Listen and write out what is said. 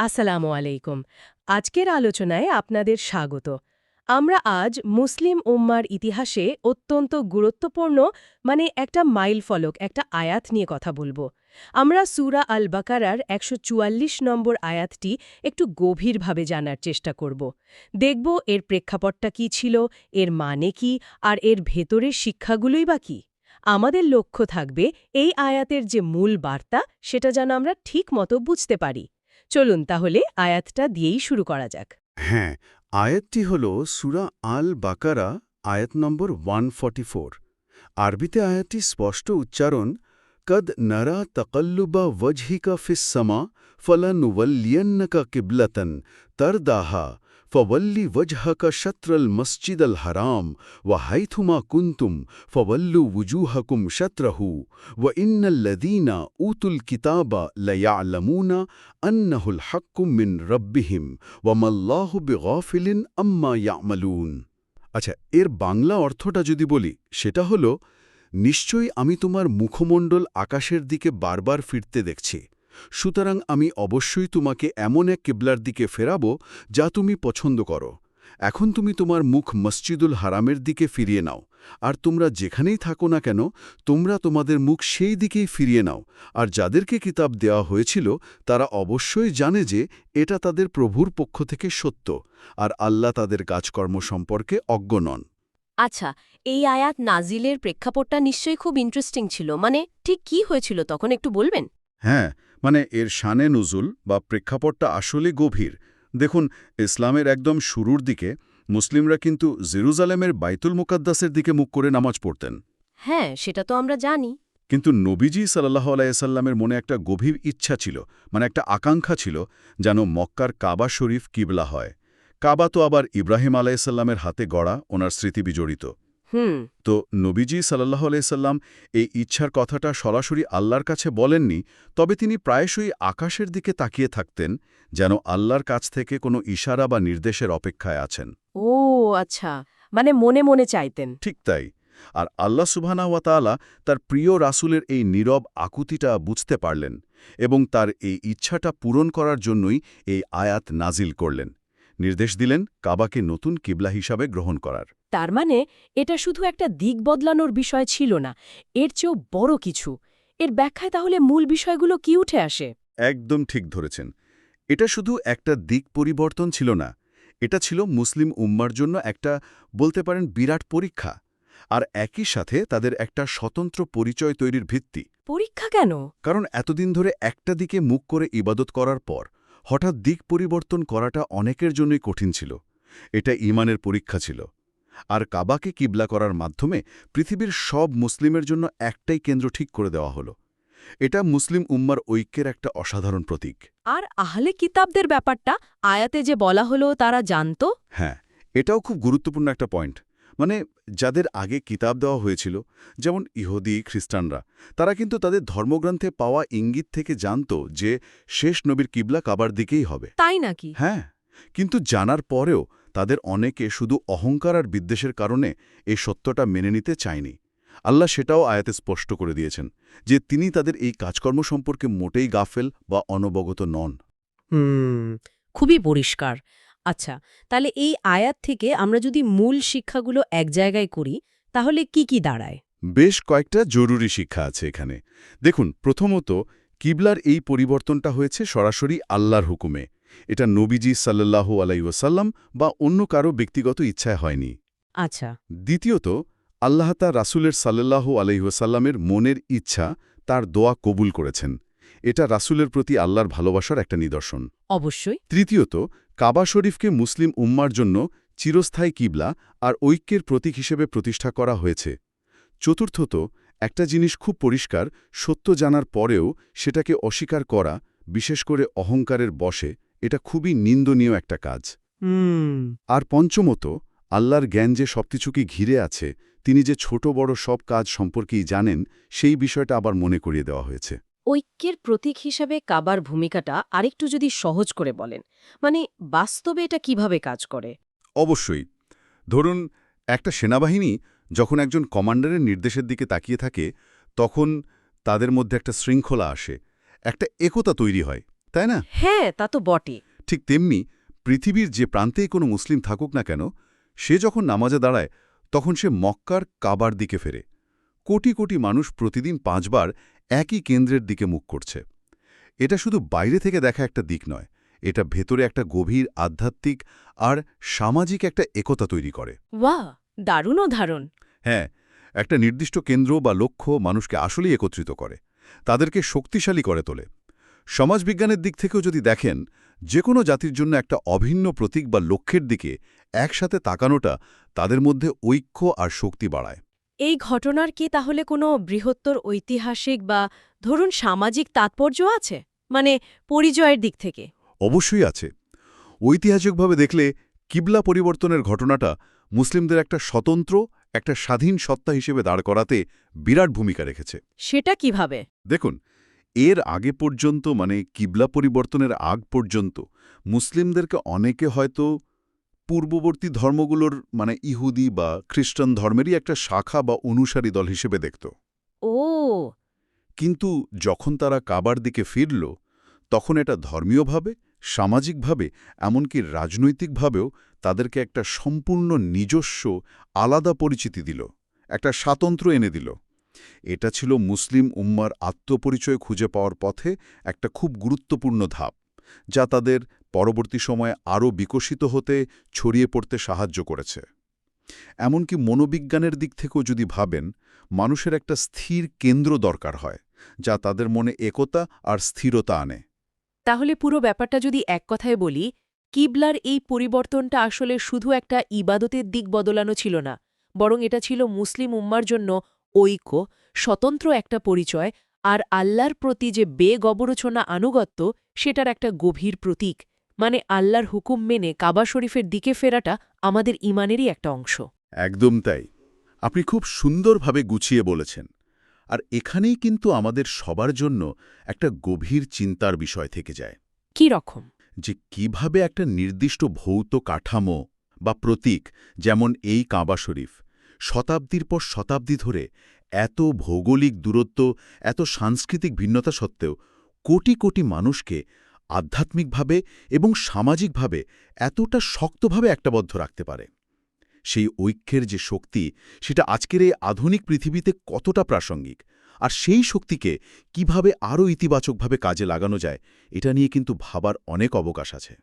আসসালামু আলাইকুম। আজকের আলোচনায় আপনাদের স্বাগত। আমরা আজ মুসলিম উম্মার ইতিহাসে অত্যন্ত গুরুত্বপূর্ণ মানে একটা মাইল ফলক একটা আয়াত নিয়ে কথা বলব। আমরা সুরা আল বাকারার একশো চুয়াল্লিশ নম্বর আয়াতটি একটু গভীরভাবে জানার চেষ্টা করব। দেখব এর প্রেক্ষাপটটা কি ছিল, এর মানে কি, আর এর ভেতরের শিক্ষাগুলোই বা কি? আমাদের লক্ষ্য থাকবে এই আয়াতের যে মূল বার্তা, সেটা যেন আমরা ঠিক মতো বুঝতে পারি। চলুন তাহলে আয়াতটা দিয়েই শুরু করা যাক। হ্যাঁ আয়াতটি হল সুরা আল বাকারা আয়াত নম্বর ওয়ান আরবিতে আয়াতটি স্পষ্ট উচ্চারণ, কদ নরা তকল্লুবা ওয়জহিকা ফিসমা ফলানুবল্লিয়ন্নকা কিবলতন তরদাহা। ফবল্লি ওজহক শত্রল মসজিদ আল হারাম ওয়া হাইথুমা কুন্তুম ফবল্লু উজুহকুম শত্রহু ওয়া ইন্নল্লদীনা উতুল কিতাবা লয়ালমুনা আন্নহুল হাক্কুম মিন রব্বিহিম ওয়ামাল্লাহু বিগফিলিন আম্মা আচ্ছা এর বাংলা অর্থটা যদি বলি, সেটা হল, নিশ্চয়ই আমি তোমার মুখমণ্ডল আকাশের দিকে বারবার ফিরতে দেখছি। সুতরাং আমি অবশ্যই তোমাকে এমন এক কিবলার দিকে ফেরাব যা তুমি পছন্দ করো। এখন তুমি তোমার মুখ মসজিদুল হারামের দিকে ফিরিয়ে নাও, আর তোমরা যেখানেই থাকো না কেন, তোমরা তোমাদের মুখ সেই দিকেই ফিরিয়ে নাও, আর যাদেরকে কিতাব দেওয়া হয়েছিল, তারা অবশ্যই জানে যে এটা তাদের প্রভুর পক্ষ থেকে সত্য, আর আল্লাহ তাদের কাজকর্ম সম্পর্কে অজ্ঞ নন। আচ্ছা এই আয়াত নাজিলের প্রেক্ষাপটটা নিশ্চয়ই খুব ইন্টারেস্টিং ছিল। মানে ঠিক কি হয়েছিল তখন একটু বলবেন? হ্যাঁ মানে এর শানে নজুল বা প্রেক্ষাপটটা আসলে গভীর। দেখুন ইসলামের একদম শুরুর দিকে মুসলিমরা কিন্তু জেরুজালেমের বাইতুল মুকাদ্দাসের দিকে মুখ করে নামাজ পড়তেন। হ্যাঁ সেটা তো আমরা জানি। কিন্তু নবীজি সাল্লাহ আলাইসাল্লামের মনে একটা গভীর ইচ্ছা ছিল মানে একটা আকাঙ্ক্ষা ছিল যেন মক্কার কাবা শরীফ কিবলা হয়। কাবা তো আবার ইব্রাহিম আলাইসাল্লামের হাতে গড়া ওনার স্মৃতি বিজড়িত। হুম। তো নবীজি সাল্লাহ আলাইসাল্লাম এই ইচ্ছার কথাটা সরাসরি আল্লাহর কাছে বলেননি তবে তিনি প্রায়শই আকাশের দিকে তাকিয়ে থাকতেন যেন আল্লাহর কাছ থেকে কোনো ইশারা বা নির্দেশের অপেক্ষায় আছেন। ও আচ্ছা। মানে মনে মনে চাইতেন। ঠিক তাই। আর আল্লাহ সুবহানাওয়াতালা তার প্রিয় রাসুলের এই নীরব আকুতিটা বুঝতে পারলেন এবং তার এই ইচ্ছাটা পূরণ করার জন্যই এই আয়াত নাজিল করলেন। নির্দেশ দিলেন কাবাকে নতুন কিবলা হিসাবে গ্রহণ করার। তার মানে এটা শুধু একটা দিক বদলানোর বিষয় ছিল না এর চেয়েও বড় কিছু। এর ব্যাখ্যায় তাহলে মূল বিষয়গুলো কি উঠে আসে? একদম ঠিক ধরেছেন। এটা শুধু একটা দিক পরিবর্তন ছিল না এটা ছিল মুসলিম উম্মার জন্য একটা বলতে পারেন বিরাট পরীক্ষা আর একই সাথে তাদের একটা স্বতন্ত্র পরিচয় তৈরির ভিত্তি। পরীক্ষা কেন? কারণ এতদিন ধরে একটা দিকে মুখ করে ইবাদত করার পর হঠাৎ দিক পরিবর্তন করাটা অনেকের জন্যই কঠিন ছিল এটা ইমানের পরীক্ষা ছিল। আর কাবাকে কিবলা করার মাধ্যমে পৃথিবীর সব মুসলিমের জন্য একটাই কেন্দ্র ঠিক করে দেওয়া হলো। এটা মুসলিম উম্মার ঐক্যের একটা অসাধারণ প্রতীক। আর আহলে কিতাবদের ব্যাপারটা আয়াতে যে বলা হলো তারা জানত? হ্যাঁ এটাও খুব গুরুত্বপূর্ণ একটা পয়েন্ট। মানে যাদের আগে কিতাব দেওয়া হয়েছিল যেমন ইহুদি খ্রিস্টানরা তারা কিন্তু তাদের ধর্মগ্রন্থে পাওয়া ইঙ্গিত থেকে জানত যে শেষ নবীর কিবলা কাবার দিকেই হবে। তাই নাকি? হ্যাঁ কিন্তু জানার পরেও তাদের অনেকে শুধু অহংকার আর বিদ্বেষের কারণে এই সত্যটা মেনে নিতে চায়নি। আল্লাহ সেটাও আয়াতে স্পষ্ট করে দিয়েছেন যে তিনি তাদের এই কাজকর্ম সম্পর্কে মোটেই গাফেল বা অনবগত নন। হুম খুবই পরিষ্কার। আচ্ছা তাহলে এই আয়াত থেকে আমরা যদি মূল শিক্ষাগুলো এক জায়গায় করি তাহলে কি কি দাঁড়ায়? বেশ কয়েকটা জরুরি শিক্ষা আছে এখানে। দেখুন প্রথমত কিবলার এই পরিবর্তনটা হয়েছে সরাসরি আল্লাহর হুকুমে। এটা নবীজি সাল্লাল্লাহু আলাইসাল্লাম বা অন্য কারও ব্যক্তিগত ইচ্ছায় হয়নি। আচ্ছা। দ্বিতীয়ত আল্লাহ তার রাসুলের সাল্লাল্লাহু আলাইসাল্লামের মনের ইচ্ছা তার দোয়া কবুল করেছেন। এটা রাসুলের প্রতি আল্লাহর ভালোবাসার একটা নিদর্শন। অবশ্যই। তৃতীয়ত কাবা শরীফকে মুসলিম উম্মার জন্য চিরস্থায়ী কিবলা আর ঐক্যের প্রতীক হিসেবে প্রতিষ্ঠা করা হয়েছে। চতুর্থত একটা জিনিস খুব পরিষ্কার সত্য জানার পরেও সেটাকে অস্বীকার করা বিশেষ করে অহংকারের বসে এটা খুবই নিন্দনীয় একটা কাজ। হুম। আর পঞ্চমত আল্লাহর জ্ঞান যে সবকিছুকে ঘিরে আছে তিনি যে ছোট বড় সব কাজ সম্পর্কেই জানেন সেই বিষয়টা আবার মনে করিয়ে দেওয়া হয়েছে। ঐক্যের প্রতীক হিসাবে কাবার ভূমিকাটা আরেকটু যদি সহজ করে বলেন মানে বাস্তবে এটা কীভাবে কাজ করে? অবশ্যই। ধরুন একটা সেনাবাহিনী যখন একজন কমান্ডারের নির্দেশের দিকে তাকিয়ে থাকে তখন তাদের মধ্যে একটা শৃঙ্খলা আসে একটা একতা তৈরি হয়। তাই না? হ্যাঁ তা তো বটে। ঠিক তেমনি পৃথিবীর যে প্রান্তেই কোনো মুসলিম থাকুক না কেন সে যখন নামাজে দাঁড়ায় তখন সে মক্কার কাবার দিকে ফেরে। কোটি কোটি মানুষ প্রতিদিন পাঁচবার একই কেন্দ্রের দিকে মুখ করছে। এটা শুধু বাইরে থেকে দেখা একটা দিক নয় এটা ভেতরে একটা গভীর আধ্যাত্মিক আর সামাজিক একটা একতা তৈরি করে। বাহ দারুণ ধারণ হ্যাঁ একটা নির্দিষ্ট কেন্দ্র বা লক্ষ্য মানুষকে আসলেই একত্রিত করে তাদেরকে শক্তিশালী করে তোলে। সমাজবিজ্ঞানের দিক থেকেও যদি দেখেন যে কোনো জাতির জন্য একটা অভিন্ন প্রতীক বা লক্ষ্যের দিকে একসাথে তাকানোটা তাদের মধ্যে ঐক্য আর শক্তি বাড়ায়। এই ঘটনার কি তাহলে কোনো বৃহত্তর ঐতিহাসিক বা ধরুন সামাজিক তাৎপর্য আছে? মানে পরিচয়ের দিক থেকে। অবশ্যই আছে। ঐতিহাসিকভাবে দেখলে কিবলা পরিবর্তনের ঘটনাটা মুসলিমদের একটা স্বতন্ত্র একটা স্বাধীন সত্তা হিসেবে দাঁড় করাতে বিরাট ভূমিকা রেখেছে। সেটা কীভাবে? দেখুন এর আগে পর্যন্ত মানে কিবলা পরিবর্তনের আগ পর্যন্ত মুসলিমদেরকে অনেকে হয়তো পূর্ববর্তী ধর্মগুলোর মানে ইহুদি বা খ্রিস্টান ধর্মেরই একটা শাখা বা অনুসারী দল হিসেবে দেখত। ও। কিন্তু যখন তারা কাবার দিকে ফিরল তখন এটা ধর্মীয়ভাবে সামাজিকভাবে এমনকি রাজনৈতিকভাবেও তাদেরকে একটা সম্পূর্ণ নিজস্ব আলাদা পরিচিতি দিল একটা স্বাতন্ত্র্য এনে দিল। এটা ছিল মুসলিম উম্মার আত্মপরিচয় খুঁজে পাওয়ার পথে একটা খুব গুরুত্বপূর্ণ ধাপ, যা তাদের পরবর্তী সময়ে আরও বিকশিত হতে ছড়িয়ে পড়তে সাহায্য করেছে। এমনকি মনোবিজ্ঞানের দিক থেকেও যদি ভাবেন, মানুষের একটা স্থির কেন্দ্র দরকার হয়, যা তাদের মনে একতা আর স্থিরতা আনে। তাহলে পুরো ব্যাপারটা যদি এক কথায় বলি, কিবলার এই পরিবর্তনটা আসলে শুধু একটা ইবাদতের দিক বদলানো ছিল না, বরং এটা ছিল মুসলিম উম্মার জন্য ঐক্য স্বতন্ত্র একটা পরিচয় আর আল্লাহর প্রতি যে বেগবরচনা আনুগত্য সেটার একটা গভীর প্রতীক। মানে আল্লাহর হুকুম মেনে কাবা শরীফের দিকে ফেরাটা আমাদের ইমানেরই একটা অংশ। একদম তাই। আপনি খুব সুন্দরভাবে গুছিয়ে বলেছেন। আর এখানেই কিন্তু আমাদের সবার জন্য একটা গভীর চিন্তার বিষয় থেকে যায়। কি রকম? যে কীভাবে একটা নির্দিষ্ট ভৌত কাঠামো বা প্রতীক যেমন এই কাবা শরীফ শতাব্দীর পর শতাব্দী ধরে এত ভৌগোলিক দূরত্ব, এত সাংস্কৃতিক ভিন্নতা সত্ত্বেও কোটি কোটি মানুষকে আধ্যাত্মিকভাবে এবং সামাজিকভাবে এতটা শক্তভাবে একটাবদ্ধ রাখতে পারে। সেই ঐক্যের যে শক্তি, সেটা আজকের এই আধুনিক পৃথিবীতে কতটা প্রাসঙ্গিক? আর সেই শক্তিকে কীভাবে আরও ইতিবাচকভাবে কাজে লাগানো যায়, এটা নিয়ে কিন্তু ভাবার অনেক অবকাশ আছে।